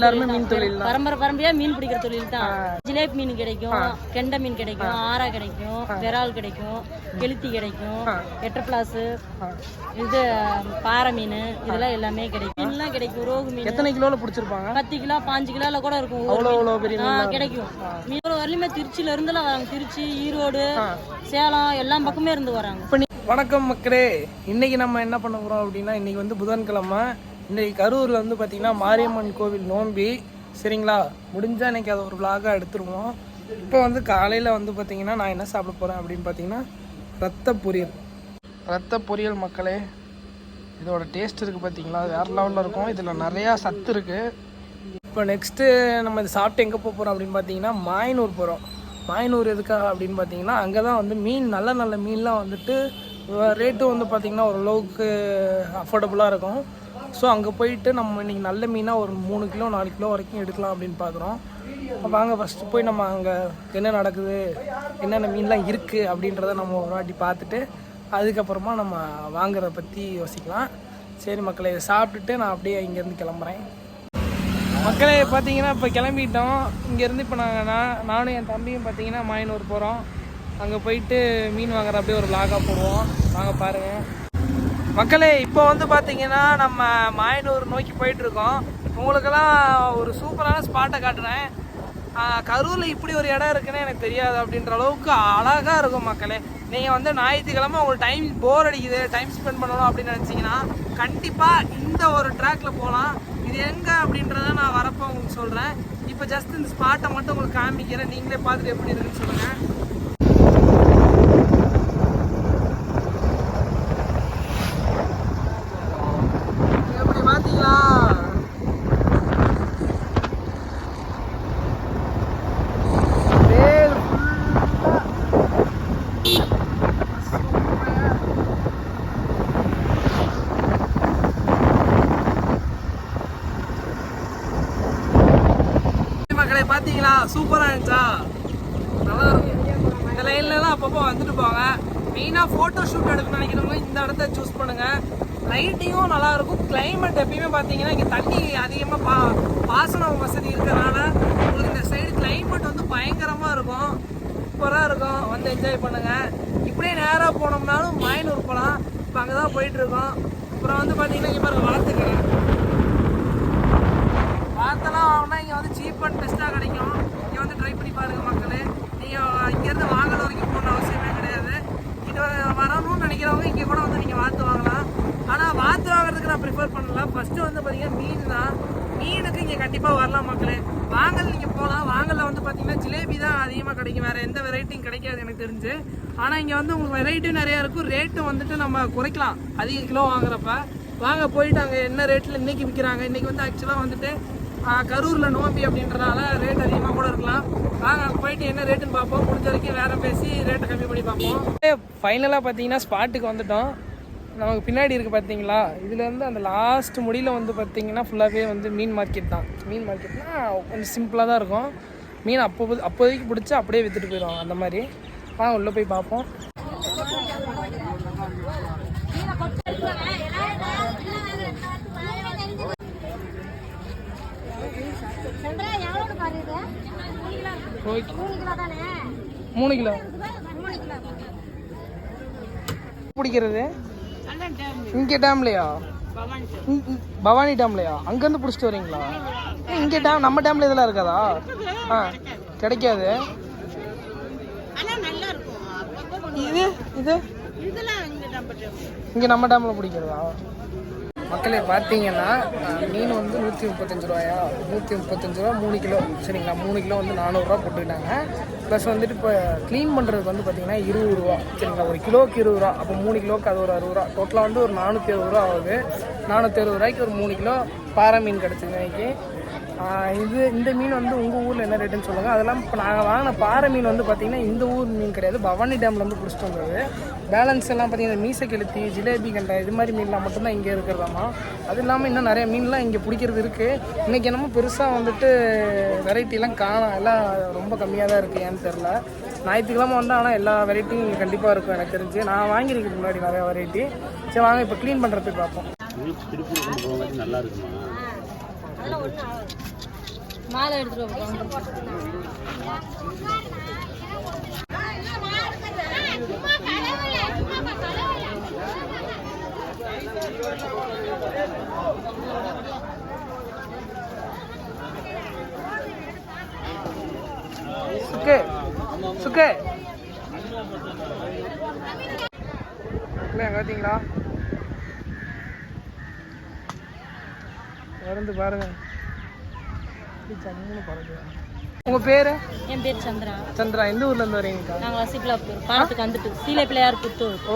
எல்லாருமே மீன் தொழில் தான். பரம்பரை பரம்பரையா மீன் பிடிக்கிற தொழில் தான். ஜிலேபி மீன் கிடைக்கும் கெண்டை மீன் கிடைக்கும் ஆரா கிடைக்கும் விரால் கிடைக்கும் கெளுத்தி கிடைக்கும் எட்டப்பிளாஸ் இது பாறை மீன் இதெல்லாம் எல்லாமே கிடைக்கும். மீன்லாம் கிடைக்கும் ரோகு மீன். எத்தனை கிலோல பிடிச்சிருப்பாங்க? பத்து கிலோ பாஞ்சு கிலோல கூட இருக்கும் அவ்வளோ பெரிய கிடைக்கும். மீன் வரலையுமே திருச்சியில இருந்துலாம் வராங்க. திருச்சி ஈரோடு சேலம் எல்லா பக்கமே இருந்து வராங்க. வணக்கம் மக்களே. இன்னைக்கு நம்ம என்ன பண்ண போகிறோம் அப்படின்னா இன்னைக்கு வந்து புதன்கிழமை. இன்றைக்கி கரூரில் வந்து பார்த்திங்கன்னா மாரியம்மன் கோவில் நோம்பி. சரிங்களா? முடிஞ்சால் இன்றைக்கி அதை ஒரு vlog-ஆ எடுத்துருவோம். இப்போ வந்து காலையில் வந்து பார்த்திங்கன்னா நான் என்ன சாப்பிட போகிறேன் அப்படின்னு பார்த்தீங்கன்னா ரத்த பொரியல். ரத்த பொரியல் மக்களே இதோட டேஸ்ட் இருக்குது பார்த்தீங்களா வேறு லெவலில் இருக்கும். இதில் நிறையா சத்து இருக்குது இப்போ நெக்ஸ்ட்டு நம்ம இது சாப்பிட்டு எங்கே போக போகிறோம் அப்படின்னு பார்த்தீங்கன்னா மாயனூர் போகிறோம் மாயனூர் எதுக்காக அப்படின்னு பார்த்தீங்கன்னா அங்கே தான் வந்து மீன் நல்ல நல்ல மீன்லாம் வந்துட்டு ரேட்டும் வந்து பார்த்திங்கன்னா ஓரளவுக்கு அஃபோர்டபுளாக இருக்கும். ஸோ அங்கே போயிட்டு நம்ம இன்றைக்கி நல்ல மீனாக ஒரு மூணு கிலோ நாலு கிலோ வரைக்கும் எடுக்கலாம் அப்படின்னு பார்க்குறோம் அப்போ அங்கே ஃபஸ்ட்டு போய் நம்ம அங்கே என்ன நடக்குது என்னென்ன மீன்லாம் இருக்குது அப்படின்றத நம்ம ஒரு வாட்டி பார்த்துட்டு அதுக்கப்புறமா நம்ம வாங்குறத பற்றி யோசிக்கலாம். சரி மக்களை இதை சாப்பிட்டுட்டு நான் அப்படியே இங்கேருந்து கிளம்புறேன். மக்களே பார்த்தீங்கன்னா இப்போ கிளம்பிட்டோம். இங்கேருந்து இப்போ நாங்கள் நான் நானும் என் தம்பியும் பார்த்தீங்கன்னா மாயனூர் போகிறோம் அங்கே போயிட்டு மீன் வாங்குற அப்படியே ஒரு லாகாக போடுவோம். வாங்க பாருங்கள் மக்களே இப்போ வந்து பார்த்தீங்கன்னா நம்ம மாயனூர் நோக்கி போயிட்டுருக்கோம். உங்களுக்கெல்லாம் ஒரு சூப்பரான ஸ்பாட்டை காட்டுறேன். கரூரில் இப்படி ஒரு இடம் இருக்குன்னு எனக்கு தெரியாது அப்படின்ற அளவுக்கு அழகாக இருக்கும் மக்களே. நீங்கள் வந்து ஞாயிற்றுக்கிழமை உங்களுக்கு டைம் போர் அடிக்குது டைம் ஸ்பெண்ட் பண்ணணும் அப்படின்னு நினச்சிங்கன்னா கண்டிப்பாக இந்த ஒரு ட்ராக்ல போகலாம் இது எங்கே அப்படின்றத நான் வரப்போ உங்களுக்கு சொல்கிறேன் இப்போ ஜஸ்ட் இந்த ஸ்பாட்டை மட்டும் உங்களுக்கு காமிக்கிறேன். நீங்களே பார்த்துட்டு எப்படி இருக்குன்னு சொல்லுங்கள் எப்படி பார்த்தீங்களா வேல் மக்களை பார்த்தீங்களா சூப்பராக இருந்துச்சா? நல்லா இருக்கும் இந்த லைன்லலாம் அப்பப்போ வந்துட்டு போங்க. மெயினாக ஃபோட்டோ ஷூட் எடுக்கணும்னு நினைக்கிறவங்க இந்த இடத்த சூஸ் பண்ணுங்கள் லைட்டிங்கும் நல்லாயிருக்கும் கிளைமேட் எப்பயுமே பார்த்தீங்கன்னா இங்கே தண்ணி அதிகமாக பா பாசனம் வசதி இருக்கிறனால உங்களுக்கு இந்த சைடு கிளைமேட் வந்து பயங்கரமாக இருக்கும். சூப்பராக இருக்கும். வந்து என்ஜாய் பண்ணுங்கள் இப்படியே நேராக போனோம்னாலும் மாயனூர் போகலாம் இப்போ அங்கே தான் போயிட்டுருக்கோம். அப்புறம் வந்து பார்த்தீங்கன்னா இங்கே பாருங்கள் வளர்த்துக்கிறேன் பார்த்தலாம் ஆகுனா இங்கே வந்து சீப் அண்ட் பெஸ்ட்டாக கிடைக்கும். ட்ரை பண்ணி பாருங்கள் மக்களே. நீங்கள் இங்கேருந்து வாங்கல வரைக்கும் போன அவசியமே கிடையாது. இங்கே வரணும்னு நினைக்கிறவங்க இங்கே கூட வந்து நீங்கள் வாத்து வாங்கலாம். ஆனால் வாத்து வாங்குறதுக்கு நான் ப்ரிஃபர் பண்ணல. ஃபஸ்ட்டு வந்து பார்த்தீங்கன்னா மீன் தான். மீனுக்கு இங்கே கண்டிப்பாக வரலாம் மக்களே. வாங்கல் நீங்கள் போகலாம். வாங்கலில் வந்து பார்த்தீங்கன்னா ஜிலேபி தான் அதிகமாக கிடைக்கும். வேறு எந்த வெரைட்டியும் கிடைக்காது எனக்கு தெரிஞ்சு. ஆனால் இங்கே வந்து உங்களுக்கு வெரைட்டியும் நிறையா இருக்கும். ரேட்டும் வந்துட்டு நம்ம குறைக்கலாம். அதிக கிலோ வாங்குறப்ப. வாங்க போயிட்டு அங்கே என்ன ரேட்டில் இன்றைக்கி விற்கிறாங்க இன்றைக்கி வந்து ஆக்சுவலாக வந்துட்டு கரூரில் நோம்பி அப்படின்றனால ரேட் அதிகமாக கூட இருக்கலாம். போயிட்டு என்ன ரேட்டுன்னு பார்ப்போம். முடிஞ்ச வரைக்கும் வேற பேசி ரேட்டை கம்மி பண்ணி பார்ப்போம். ஃபைனலாக பார்த்தீங்கன்னா ஸ்பாட்டுக்கு வந்துட்டோம். நமக்கு பின்னாடி இருக்குது பார்த்தீங்களா? இதுலேருந்து அந்த லாஸ்ட் முடியில் வந்து பார்த்தீங்கன்னா ஃபுல்லாகவே வந்து மீன் மார்க்கெட் தான். மீன் மார்க்கெட்னா கொஞ்சம் சிம்பிளாக தான் இருக்கும். மீன் அப்போ அப்போதைக்கு பிடிச்சி அப்படியே விற்றுட்டு போயிடுவாங்க அந்த மாதிரி. வாங்க உள்ளே போய் பார்ப்போம். மூணு கிலோ பிடிக்கிறது? இங்கே டேம்லையா? பவானி டேம்லையா? அங்கேருந்து பிடிச்சிட்டு வரீங்களா? இங்கே டேம் நம்ம டேம்ல இதெல்லாம் இருக்காதா? ஆ கிடைக்காது. இது இது? இங்கே நம்ம டேமில் பிடிக்கிறதா? மக்களே பார்த்தீங்கன்னா மீன் வந்து நூற்றி முப்பத்தஞ்சு ரூபாயா? நூற்றி முப்பத்தஞ்சு ரூபா மூணு கிலோ. சரிங்களா? மூணு கிலோ வந்து நானூறுரூவா போட்டுக்கிட்டாங்க. ப்ளஸ் வந்துட்டு இப்போ க்ளீன் பண்ணுறதுக்கு வந்து பார்த்தீங்கன்னா இருபது ரூபா. சரிங்களா? ஒரு கிலோவுக்கு இருபது ரூபா. அப்போ மூணு கிலோவுக்கு அது ஒரு அறுபது ரூபா. டோட்டலாக வந்து ஒரு நானூற்றி அறுபது ரூபா ஆகுது. நானூற்றி அறுபது ரூபாய்க்கு ஒரு மூணு கிலோ பாறை மீன் கிடச்சிது இன்னைக்கு. இது இந்த மீன் வந்து உங்கள் ஊரில் என்ன ரேட்டுன்னு சொல்லுங்கள் அதெல்லாம் இப்போ நாங்கள் வாங்கின பாறை மீன் வந்து பார்த்தீங்கன்னா இந்த ஊர் மீன் கிடையாது. பவானி டேமில் வந்து பிடிச்சிட்டு வந்தது. பேலன்ஸ் எல்லாம் பார்த்தீங்கன்னா மீசை கெளுத்தி ஜிலேபி கண்டை இது மாதிரி மீன்லாம் மட்டும்தான் இங்கே இருக்கிறதாமா. அது இல்லாமல் இன்னும் நிறைய மீன்லாம் இங்கே பிடிக்கிறது இருக்குது இன்றைக்கி என்னமோ பெருசாக வந்துட்டு வெரைட்டிலாம் காணும். எல்லாம் ரொம்ப கம்மியாக தான் இருக்குது ஏன்னு தெரில ஞாயிற்றுக்கிழமை வந்தால் ஆனால் எல்லா வெரைட்டியும் இங்கே கண்டிப்பாக இருக்கும் எனக்கு தெரிஞ்சு. நான் வாங்கியிருக்கேன் முன்னாடி நிறைய வெரைட்டி சரி வாங்க இப்போ க்ளீன் பண்ணுறதுக்கு பார்ப்போம். நல்லா இருக்குமா? மாலை எடுத்துட்டு சுக்கு சுக்கு. இல்லை பார்த்தீங்களா மருந்து பாருங்க சங்கன்னு சங்குன்னு பறக்குது. உங்க பேரு? என் பேர் சந்திரா. சந்திரா எந்த ஊர்ல இருந்து வரீங்கக்கா? நாங்கள் வசிப்பிலாப்பூர் பாலத்துக்கு வந்துட்டு சீலை பிள்ளையார் புத்தூர் ஓ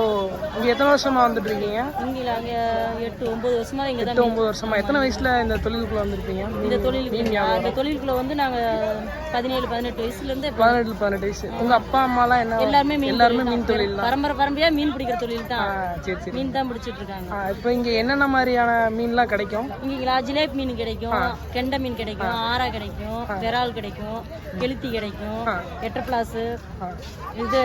இங்க எத்தனை வருஷமா வந்துட்டு இருக்கீங்க? இங்கே நாங்கள் எட்டு ஒன்பது வருஷமா இங்கே எட்டு ஒன்பது வருஷமா? எத்தனை வயசுல இந்த தொழிலுக்குள்ள வந்திருப்பீங்க இந்த தொழிலுக்கு இந்த தொழிலுக்குள்ள வந்து நாங்கள் பதினேழு பதினெட்டு வயசுலேருந்து பதினெட்டு பதினெட்டு வயசு. உங்க அப்பா அம்மாலாம் என்ன எல்லாருமே மீன் எல்லாருமே மீன். தொழில் பரம்பரை பரம்பரையா மீன் பிடிக்கிற தொழில் தான். சரி சரி. மீன் தான் பிடிச்சிட்டு இருக்காங்க இப்போ இங்க என்னென்ன மாதிரியான மீன்லாம் கிடைக்கும்? இங்கீங்களா ஜிலேபி மீன் கிடைக்கும் கெண்டை மீன் கிடைக்கும் ஆரா கிடைக்கும் விரால் கிடைக்கும் கெளுத்தி கிடைக்கும் எட்டர்பிளாஸ் ஆ. இது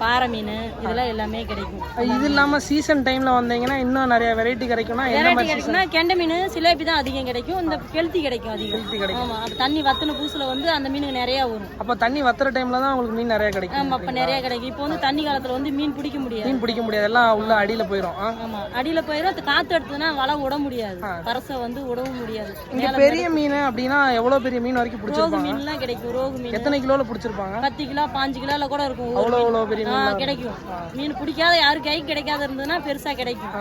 பாறை மீன் இதெல்லாம் எல்லாமே கிடைக்கும். இது இல்லாம சீசன் டைம்ல வந்தீங்கன்னா இன்னும் நிறைய வெரைட்டி கிடைக்கும்னா வெரைட்டி கிடைக்கும்னா கெண்டை மீன் சிலேபி தான் அதிகம் கிடைக்கும். இந்த கெளுத்தி கிடைக்கும் அதிகம். வெரைட்டி கிடைக்கும். ஆமா தண்ணி வத்தின பூசுல வந்து அந்த மீனுக்கு நிறைய வரும். அப்ப தண்ணி வத்துற டைம்ல தான் உங்களுக்கு மீன் நிறைய கிடைக்கும். ஆமா அப்ப நிறைய கிடைக்கும். இப்போ வந்து தண்ணி காலத்துல வந்து மீன் பிடிக்க முடியாது. மீன் பிடிக்க முடியாது. எல்லாம் உள்ள அடியில போயிடும். ஆமா அடியில போயிடும் அது காத்து எடுத்ததுன்னா வலை விட முடியாது. பரச வந்து விடவும் முடியாது. இங்க பெரிய மீன் அப்படின்னா எவ்வளவு பெரிய மீன் வரைக்கும் ரோகு பிடிச்சிருப்பாங்க? மீன்லாம் கிடைக்கும் ரோகு மீன். எத்தனை கிலோல பிடிச்சிருப்பாங்க? பத்து கிலோ பாஞ்சு கிலோல கூட இருக்கும் அவ்வளோ பெரிய கிடைக்கும். மீன் பிடிக்காத யாரு கை கிடைக்காத இருந்ததுன்னா பெருசா கிடைக்கும்.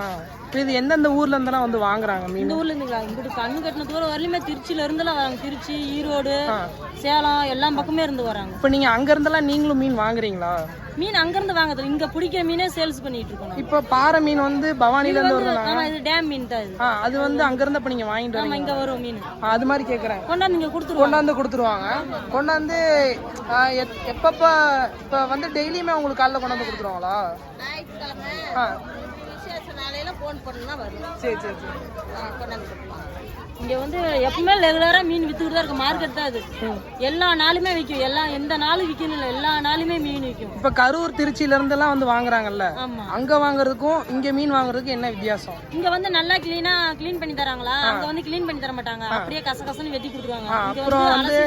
இது எந்தெந்த ஊர்ல இருந்தெல்லாம் வந்து வாங்குறாங்க மீன்? இந்த ஊர்ல இருந்து இங்கிட்டு கண்ணு கட்டின தூரம் வரலையுமே திருச்சியில இருந்துலாம் வராங்க. திருச்சி ஈரோடு சேலம் எல்லா பக்கமே இருந்து வராங்க. இப்ப நீங்க அங்க இருந்தெல்லாம் நீங்களும் மீன் வாங்குறீங்களா? மீன் அங்க இருந்து வாங்குறது இங்க பிடிக்கிற மீனே சேல்ஸ் பண்ணிட்டு இருக்கோம் நாங்க. இப்ப பாறை மீன் வந்து பவானில இருந்து வருதுனாங்க ஆமா இது டேம் மீன் தான் இது. ஆ, அது வந்து அங்க இருந்து அப்ப நீங்க வாங்கிட்டு ஆமா வரீங்க இங்க வரும் மீன். அது மாதிரி கேக்குறேன். கொண்டாந்து இங்க கொடுத்துருவோம் கொண்டாந்து கொடுத்துருவாங்க. கொண்டாந்து எப்பப்ப இப்ப வந்து டெய்லியுமே உங்களுக்கு காலைல கொண்டாந்து கொடுத்துருவாங்களா? ஆ. விசேஷ நாளையில போன் பண்ணா வரும். சரி சரி சரி. கொண்டாந்து இங்க வந்து எப்பவுமே ரெகுலரா மீன் வித்துக்கிட்டு தான் இருக்கு மார்க்கெட் தான் அது. எல்லா நாளுமே விற்கும் எல்லா எந்த நாளும் விற்கணும் இல்லை. எல்லா நாளுமே மீன் விற்கும் இப்ப கரூர் திருச்சியில இருந்து எல்லாம் வந்து வாங்குறாங்கல்ல. அங்க வாங்குறதுக்கும் இங்க மீன் வாங்குறதுக்கும் என்ன வித்தியாசம்? இங்க வந்து நல்லா கிளீனா க்ளீன் பண்ணி தராங்களா? அங்க வந்து க்ளீன் பண்ணி தர மாட்டாங்க. அப்படியே கச கசன்னு வெட்டி கொடுத்துருவாங்க. அப்புறம் வந்து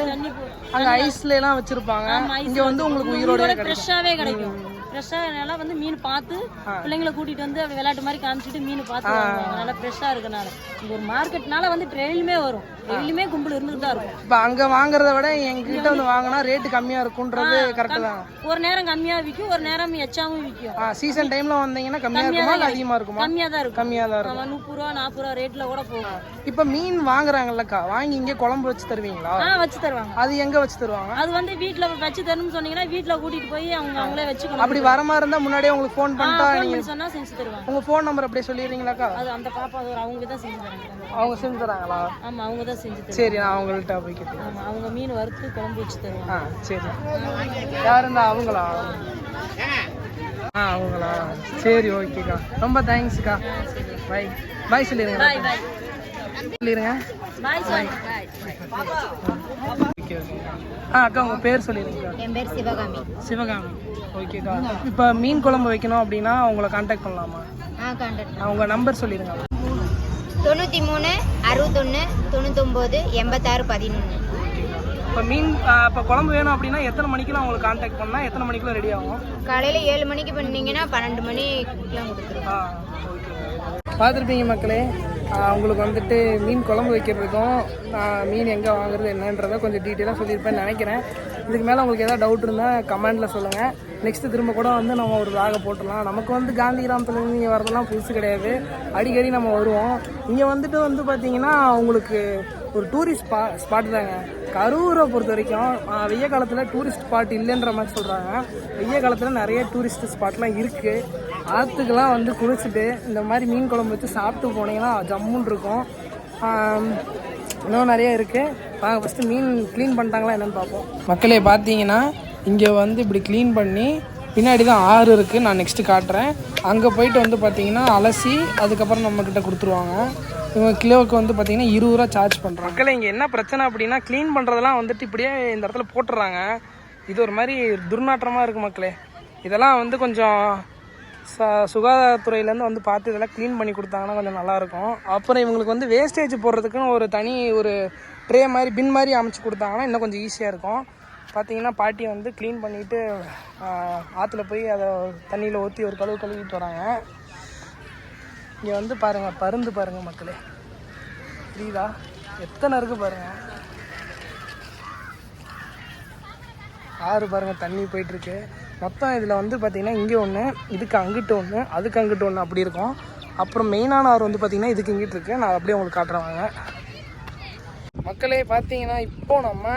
அங்க ஐஸ்ல எல்லாம் வச்சிருப்பாங்க. இங்க வந்து உங்களுக்கு உயிரோட ஃப்ரெஷ்ஷாவே கிடைக்கும். ஃப்ரெஷ்ஷா நல்லா வந்து மீன் பார்த்து பிள்ளைங்களை கூட்டிட்டு வந்து அப்படி விளையாட்டு மாதிரி காமிச்சிட்டு மீன் பார்த்து நல்லா ஃப்ரெஷ்ஷா இருக்கனால. இங்க ஒரு மார்க்கெட்னால வந்து டெய்லியுமே வரும். டெய்லியுமே கும்பல் இருந்துட்டு தான் இருக்கும். இப்ப அங்க வாங்குறத விட எங்ககிட்ட வந்து வாங்கினா ரேட்டு கம்மியா இருக்கும்ன்றது கரெக்ட் தான். ஒரு நேரம் கம்மியா விற்கும் ஒரு நேரம் எச்சாவும் விற்கும் சீசன் டைம்ல வந்தீங்கன்னா கம்மியா இருக்குமா இல்ல அதிகமா இருக்குமா? கம்மியா தான் இருக்கும். கம்மியா தான் இருக்கும். முப்பது ரூபா நாற்பது ரூபா ரேட்ல கூட போகும். இப்ப மீன் வாங்குறாங்கல்லக்கா வாங்கி இங்க குழம்பு வச்சு தருவீங்களா? ஆ வச்சு தருவாங்க. அது எங்க வச்சு தருவாங்க? அது வந்து வீட்ல வச்சு தரணும்னு சொன்னீங்கன்னா வீட்ல கூட்டிட்டு போய் அவங்க அவங்களே வச்சுக்கணும். அப்படி வர மாதிரி இருந்தா முன்னாடியே உங்களுக்கு ஃபோன் பண்ணிட்டா ஃபோன் நீங்க பண்ணி சொன்னா செஞ்சு தருவாங்க. உங்க ஃபோன் நம்பர் அப்படியே சொல்லிடுறீங்களாக்கா? அது அந்த பாப்பா அது ஒரு அவங்க தான் செஞ்சு தராங்க அவங்க செஞ்சு தராங்களா? ஆமா அவங்க தான் செஞ்சு தருவாங்க. சரி நான் அவங்கள்ட்ட போய் கேட்டேன் ஆமா அவங்க மீன் வறுத்து குழம்பு வச்சு தருவாங்க. ஆ சரி. யார் இருந்தா அவங்களா? ஆ அவங்களா? சரி ஓகேக்கா. ரொம்ப தேங்க்ஸ்க்கா. பாய் பாய் சொல்லிடுங்க பாய் பாய் சொல்லிடுங்க பாய் ஓகே ஆ அக்கா உங்க பேர் என் பேர் சிவகாமி. சிவகாமி. ஓகேக்கா. இப்போ மீன் குழம்பு வைக்கணும் அப்படின்னா உங்களை காண்டாக்ட் பண்ணலாமா? ஆ நம்பர் சொல்லிடுங்க தொண்ணூற்றி மூணு அறுபத்தொன்று தொண்ணூத்தொம்பது எண்பத்தாறு பதினொன்று இப்போ மீன் இப்போ குழம்பு வேணும் அப்படின்னா எத்தனை மணிக்கெல்லாம் உங்களுக்கு காண்டாக்ட் பண்ணால் எத்தனை மணிக்குள்ள ரெடி ஆகும்? காலையில் ஏழு மணிக்கு பண்ணீங்கன்னா பன்னெண்டு மணிக்கெலாம் கொடுத்துருவோம். பார்த்துருப்பீங்க மக்களே உங்களுக்கு வந்துட்டு மீன் குழம்பு வைக்கிறதுக்கும் மீன் எங்கே வாங்குறது என்னன்றதை கொஞ்சம் டீட்டெயிலாக சொல்லியிருப்பேன்னு நினைக்கிறேன். இதுக்கு மேலே உங்களுக்கு ஏதாவது டவுட் இருந்தால் கமெண்ட்டில் சொல்லுங்கள் நெக்ஸ்ட்டு திரும்ப கூட வந்து நம்ம ஒரு vlog போட்டுடலாம். நமக்கு வந்து காந்தி கிராமத்துலேருந்து இங்கே வரதெல்லாம் புதுசு கிடையாது. அடிக்கடி நம்ம வருவோம். இங்கே வந்துட்டு வந்து பார்த்தீங்கன்னா உங்களுக்கு ஒரு டூரிஸ்ட் ஸ்பா ஸ்பாட் தாங்க. கரூரை பொறுத்த வரைக்கும் வெய்ய காலத்தில் டூரிஸ்ட் ஸ்பாட் இல்லைன்ற மாதிரி சொல்கிறாங்க வெய்ய காலத்தில் நிறைய டூரிஸ்ட் ஸ்பாட்லாம் இருக்குது ஆற்றுக்கெலாம் வந்து குளிச்சுட்டு இந்த மாதிரி மீன் குழம்பு வச்சு சாப்பிட்டு போனீங்கன்னா ஜம்முன்னு இருக்கும். இன்னும் நிறைய இருக்குது வாங்க ஃபஸ்ட்டு மீன் க்ளீன் பண்ணிட்டாங்களா என்னென்னு பார்ப்போம். மக்களே பார்த்தீங்கன்னா இங்கே வந்து இப்படி க்ளீன் பண்ணி பின்னாடி தான் ஆறு இருக்குது நான் நெக்ஸ்ட்டு காட்டுறேன். அங்கே போயிட்டு வந்து பார்த்தீங்கன்னா அலசி அதுக்கப்புறம் நம்மக்கிட்ட கொடுத்துருவாங்க. இவங்க கிலோவுக்கு வந்து பார்த்தீங்கன்னா இருபது ரூபா சார்ஜ் பண்ணுறாங்க மக்களை இங்கே என்ன பிரச்சனை அப்படின்னா க்ளீன் பண்ணுறதெல்லாம் வந்துட்டு இப்படியே இந்த இடத்துல போட்டுடுறாங்க இது ஒரு மாதிரி துர்நாற்றமாக இருக்குது மக்களே. இதெல்லாம் வந்து கொஞ்சம் ச சுகாதாரத்துறையிலேருந்து வந்து பார்த்து இதெல்லாம் க்ளீன் பண்ணி கொடுத்தாங்கன்னா கொஞ்சம் நல்லாயிருக்கும் அப்புறம் இவங்களுக்கு வந்து வேஸ்டேஜ் போடுறதுக்குன்னு ஒரு தனி ஒரு ட்ரே மாதிரி பின் மாதிரி அமைச்சு கொடுத்தாங்கன்னா இன்னும் கொஞ்சம் ஈஸியாக இருக்கும். பார்த்தீங்கன்னா பாட்டி வந்து க்ளீன் பண்ணிவிட்டு ஆற்றுல போய் அதை தண்ணியில் ஊற்றி ஒரு கழுவு கழுவிட்டு வராங்க. இங்கே வந்து பாருங்கள் பருந்து பாருங்கள் மக்களே. புரியுதா? எத்தனை இருக்குது பாருங்கள் ஆறு பாருங்கள் தண்ணி போயிட்டுருக்கு. மொத்தம் இதில் வந்து பார்த்திங்கன்னா இங்கே ஒன்று இதுக்கு அங்கிட்டு ஒன்று அதுக்கு அங்கிட்டு ஒன்று அப்படி இருக்கும். அப்புறம் மெயினான ஆறு வந்து பார்த்திங்கன்னா இதுக்கு இங்கிட்டு இருக்குது நான் அப்படியே உங்களுக்கு காட்டுறேன் வாங்க. மக்களே பார்த்தீங்கன்னா இப்போ நம்ம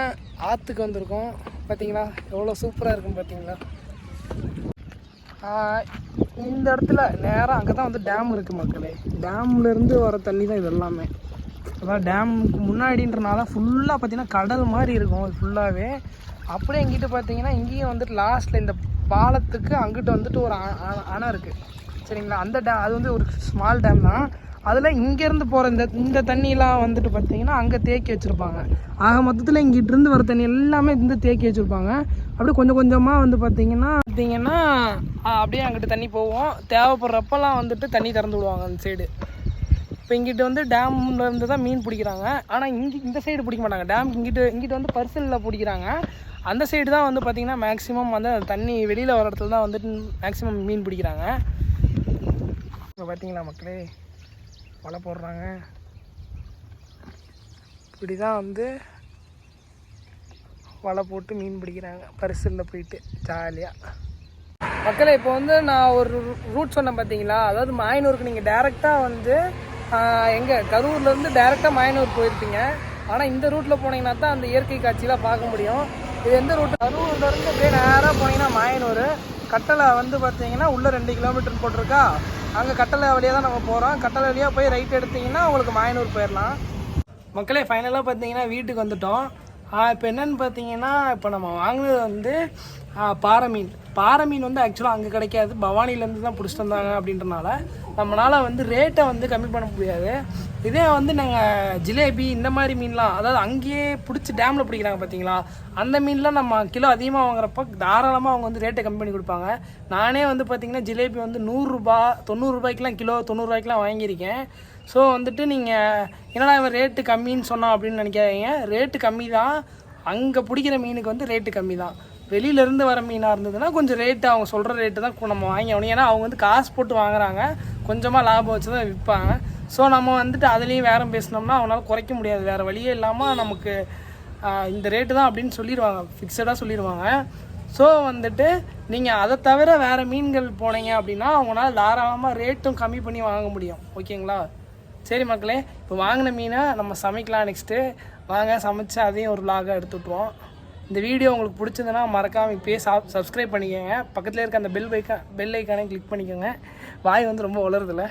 ஆற்றுக்கு வந்திருக்கோம். பார்த்தீங்களா எவ்வளோ சூப்பராக இருக்கும் பார்த்தீங்களா இந்த இடத்துல நேராக அங்கே தான் வந்து டேம் இருக்குது மக்களே. டேம்லேருந்து வர தண்ணி தான் இது எல்லாமே. அதான் டேமுக்கு முன்னாடின்றனால ஃபுல்லாக பார்த்தீங்கன்னா கடல் மாதிரி இருக்கும் ஃபுல்லாகவே அப்படியே எங்கிட்ட பார்த்தீங்கன்னா இங்கேயும் வந்துட்டு லாஸ்ட்டில் இந்த பாலத்துக்கு அங்கிட்டு வந்துட்டு ஒரு அ- அணை இருக்குது சரிங்களா? அந்த டேம் அது வந்து ஒரு ஸ்மால் டேம் தான். அதில் இங்கேருந்து போகிற இந்த இந்த தண்ணியெலாம் வந்துட்டு பார்த்தீங்கன்னா அங்கே தேக்கி வச்சுருப்பாங்க. ஆக மொத்தத்தில் இங்கிட்டிருந்து வர தண்ணி எல்லாமே இருந்து தேக்கி வச்சுருப்பாங்க. அப்படியே கொஞ்சம் கொஞ்சமாக வந்து பார்த்தீங்கன்னா பார்த்தீங்கன்னா அப்படியே அங்கிட்ட தண்ணி போவோம் தேவைப்படுறப்பெல்லாம் வந்துட்டு தண்ணி திறந்து விடுவாங்க அந்த சைடு இப்போ இங்கிட்டு வந்து டேம்ல இருந்து தான் மீன் பிடிக்கிறாங்க. ஆனால் இங்கே இந்த சைடு பிடிக்க மாட்டாங்க. டேம் இங்கிட்டு இங்கிட்டு வந்து பர்சனில் பிடிக்கிறாங்க. அந்த சைடு தான் வந்து பார்த்திங்கன்னா மேக்ஸிமம் வந்து அந்த தண்ணி வெளியில் வர இடத்துல தான் வந்துட்டு மேக்ஸிமம் மீன் பிடிக்கிறாங்க. இப்போ பார்த்தீங்களா மக்களே? வலை போடுறாங்க. இப்படி தான் வந்து வலை போட்டு மீன் பிடிக்கிறாங்க. பரிசலில் போயிட்டு ஜாலியாக மக்களை இப்போ வந்து நான் ஒரு ரூட் சொன்னேன் பார்த்தீங்களா அதாவது மாயனூருக்கு நீங்கள் டேரெக்டாக வந்து எங்கே கரூர்லேருந்து டேரெக்டாக மாயனூர் போயிருப்பீங்க. ஆனால் இந்த ரூட்டில் போனீங்கன்னா தான் அந்த இயற்கை காட்சியெலாம் பார்க்க முடியும். இது எந்த ரூட்? கரூர்லேருந்து அப்படியே நேராக போனீங்கன்னா மாயனூர். கட்டளை வந்து பார்த்தீங்கன்னா உள்ளே ரெண்டு கிலோமீட்டர் போட்டிருக்கா? அங்கே கட்டளை வழியாக தான் நம்ம போகிறோம் கட்டளை வழியாக போய் ரைட் எடுத்தீங்கன்னா உங்களுக்கு மாயனூர் போயிடலாம். மக்களே ஃபைனலாக பார்த்தீங்கன்னா வீட்டுக்கு வந்துட்டோம். இப்போ என்னன்னு பார்த்தீங்கன்னா இப்போ நம்ம வாங்கினது வந்து பாறை மீன். பாறை மீன் வந்து ஆக்சுவலாக அங்கே கிடைக்காது. பவானிலேருந்து தான் பிடிச்சிட்டு வந்தாங்க அப்படின்றனால நம்மளால் வந்து ரேட்டை வந்து கம்மி பண்ண முடியாது. இதே வந்து நாங்கள் ஜிலேபி இந்த மாதிரி மீன்லாம் அதாவது அங்கேயே பிடிச்சி டேமில் பிடிக்கிறாங்க பார்த்தீங்களா அந்த மீன்லாம் நம்ம கிலோ அதிகமாக வாங்குறப்ப தாராளமாக அவங்க வந்து ரேட்டை கம்மி பண்ணி கொடுப்பாங்க. நானே வந்து பார்த்தீங்கன்னா ஜிலேபி வந்து நூறுரூபா தொண்ணூறுரூபாய்க்கெலாம் கிலோ தொண்ணூறுரூவாய்க்குலாம் வாங்கியிருக்கேன். ஸோ வந்துட்டு நீங்கள் என்னடா இவன் ரேட்டு கம்மின்னு சொன்னான் அப்படின்னு நினைக்காதீங்க. ரேட்டு கம்மி தான் அங்கே பிடிக்கிற மீனுக்கு வந்து ரேட்டு கம்மி தான் வெளியிலேருந்து வர மீனாக இருந்ததுன்னா கொஞ்சம் ரேட்டு அவங்க சொல்கிற ரேட்டு தான் நம்ம வாங்கி ஆகணும் ஏன்னா அவங்க வந்து காசு போட்டு வாங்குறாங்க. கொஞ்சமாக லாபம் வச்சு தான் விற்பாங்க. ஸோ நம்ம வந்துட்டு அதுலேயும் வேற பேசினோம்னா அவனால் குறைக்க முடியாது. வேறு வழியே இல்லாமல் நமக்கு இந்த ரேட்டு தான் அப்படின்னு சொல்லிடுவாங்க. ஃபிக்ஸடாக சொல்லிடுவாங்க. ஸோ வந்துட்டு நீங்கள் அதை தவிர வேறு மீன்கள் போனீங்க அப்படின்னா அவங்களால தாராளமாக ரேட்டும் கம்மி பண்ணி வாங்க முடியும். ஓகேங்களா? சரி மக்களே இப்போ வாங்கின மீனை நம்ம சமைக்கலாம் நெக்ஸ்ட்டு வாங்க சமைச்சு அதையும் ஒரு vlog-ஆ எடுத்து இந்த வீடியோ உங்களுக்கு பிடிச்சதுன்னா மறக்காமல் இப்போயே சாப் சப்ஸ்கிரைப் பண்ணிக்கோங்க. பக்கத்தில் இருக்க அந்த பெல் பைக்கா பெல் ஐக்கானே கிளிக் பண்ணிக்கோங்க. வாய் வந்து ரொம்ப வளருதில்ல